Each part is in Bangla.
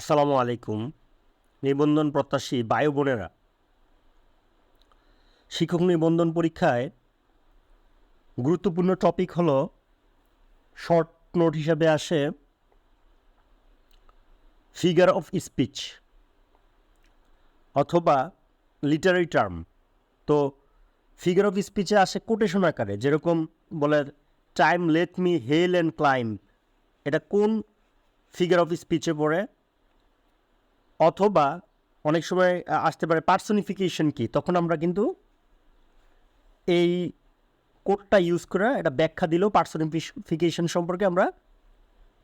আসসালামু আলাইকুম, নিবন্ধন প্রত্যাশী বায়ু বোনেরা। শিক্ষক নিবন্ধন পরীক্ষায় গুরুত্বপূর্ণ টপিক হলো শর্ট নোট হিসাবে আসে ফিগার অফ স্পিচ অথবা লিটারারি টার্ম। তো ফিগার অফ স্পিচে আসে কোটেশন আকারে, যেরকম বলে time let me hail and climb এটা কোন ফিগার অফ স্পিচে পড়ে? অথবা অনেক সময় আসতে পারে পার্সোনিফিকেশন কি, তখন আমরা কিন্তু এই কোডটা ইউজ করে এটা ব্যাখ্যা দিলেও পার্সনিফিকেশন সম্পর্কে আমরা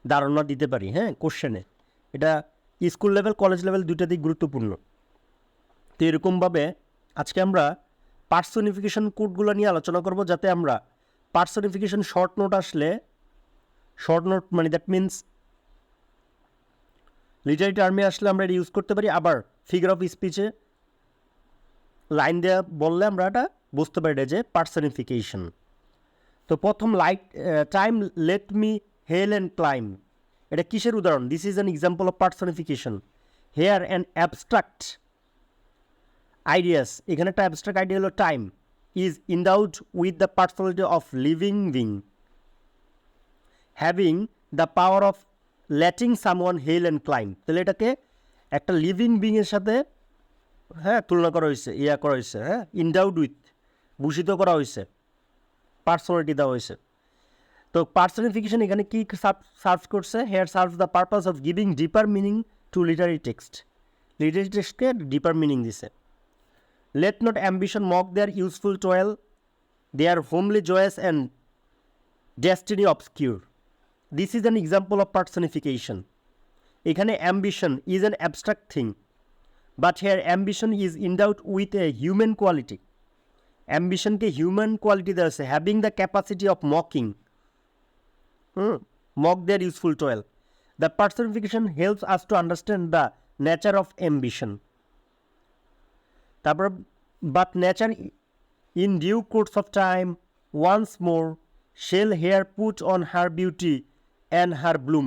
ধারণা দিতে পারি হ্যাঁ কোশ্চেনে এটা স্কুল লেভেল কলেজ লেভেল দুইটাতেই গুরুত্বপূর্ণ। তো এরকমভাবে আজকে আমরা পার্সনিফিকেশন কোডগুলো নিয়ে আলোচনা করব যাতে আমরা পার্সোনিফিকেশন শর্ট নোট আসলে শর্ট নোট মানে দ্যাট মিন্স লিটারি টার্মে আসলে আমরা এটা ইউজ করতে পারি। আবার ফিগার অফ স্পিচে লাইন দেওয়া বললে আমরা এটা বুঝতে পারি যে পার্সনিফিকেশন তো প্রথম line time let me hail and climb এটা কিসের উদাহরণ? This is an example of personification here and abstract ideas এখানে একটা অ্যাবস্ট্রাক্ট আইডিয়া হলো time is endowed with the personality of living being having the power of letting someone hail and climb তাহলে এটাকে একটা লিভিং বিংয়ের সাথে হ্যাঁ তুলনা করা হয়েছে, ইয়া করা হয়েছে হ্যাঁ ইন্ডাউড উইথ ভূষিত করা হয়েছে পার্সোনালিটি দেওয়া হয়েছে। তো পার্সনিফিকেশন এখানে কি সার্ভ করছে? Here serve the purpose of giving deeper meaning to literary text literary টেক্সটকে deeper meaning দিছে। Let not ambition mock their useful toil their homely joys and destiny obscure this is an example of personification এখানে ambition is an abstract thing but here ambition is endowed with a human quality অ্যাম্বিশনকে human quality দেওয়া আছে having the capacity of mocking whom mock their useful toil the personification helps us to understand the nature of ambition তারপর but nature in due course of time once more shall here put on her beauty and her bloom.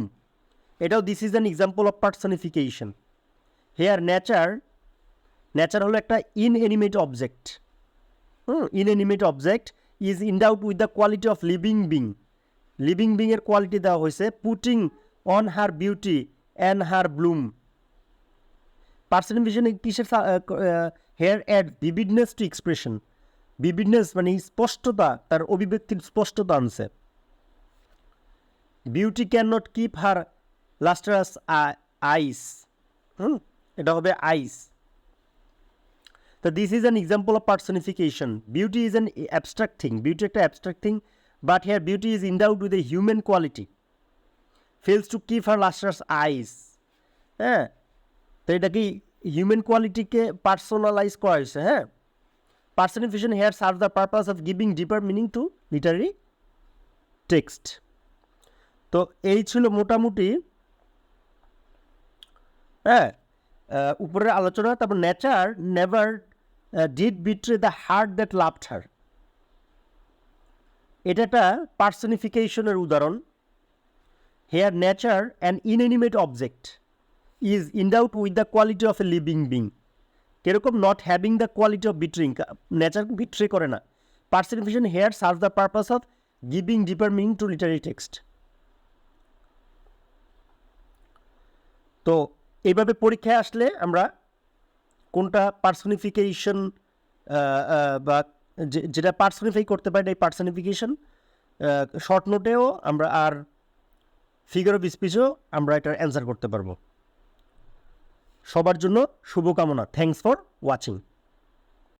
এটাও this is an example of personification here nature nature হলো একটা inanimate object hmm inanimate object is endowed with the quality of living being living বিংয়ের quality দেওয়া হয়েছে putting on her beauty and her bloom. পার্সনিফিকেশনে কিসের here add vividness to expression vividness মানে স্পষ্টতা, তার অভিব্যক্তির স্পষ্টতা আনছে। Beauty cannot keep her lustrous eyes. Hmm, এটা হবে আইস। তো this is an example of personification beauty is an abstract thing beauty একটা abstract thing but here beauty is endowed with a human quality fails to keep her lustrous eyes হ্যাঁ তো এটা কি হিউম্যান কোয়ালিটিকে পার্সোনালাইজ করা হয়েছে হ্যাঁ personification here serve the purpose of giving deeper meaning to literary text তো এই ছিল মোটামুটি হ্যাঁ উপরের আলোচনা, তারপর nature never did betray the heart that loved her এটা একটা পার্সনিফিকেশনের উদাহরণ। Here nature an inanimate object is endowed with the quality of a living being কীরকম not having the quality of betraying nature betray করে না। Personification here serve the purpose of giving deeper meaning to literary text তো এইভাবে পরীক্ষায় আসলে আমরা কোনটা পার্সনিফিকেশন বা যেটা পার্সনিফাই করতে পারি এই পার্সনিফিকেশন শর্ট নোটেও আমরা আর ফিগার অফ স্পিচও আমরা এটার অ্যান্সার করতে পারব। সবার জন্য শুভকামনা। Thanks for watching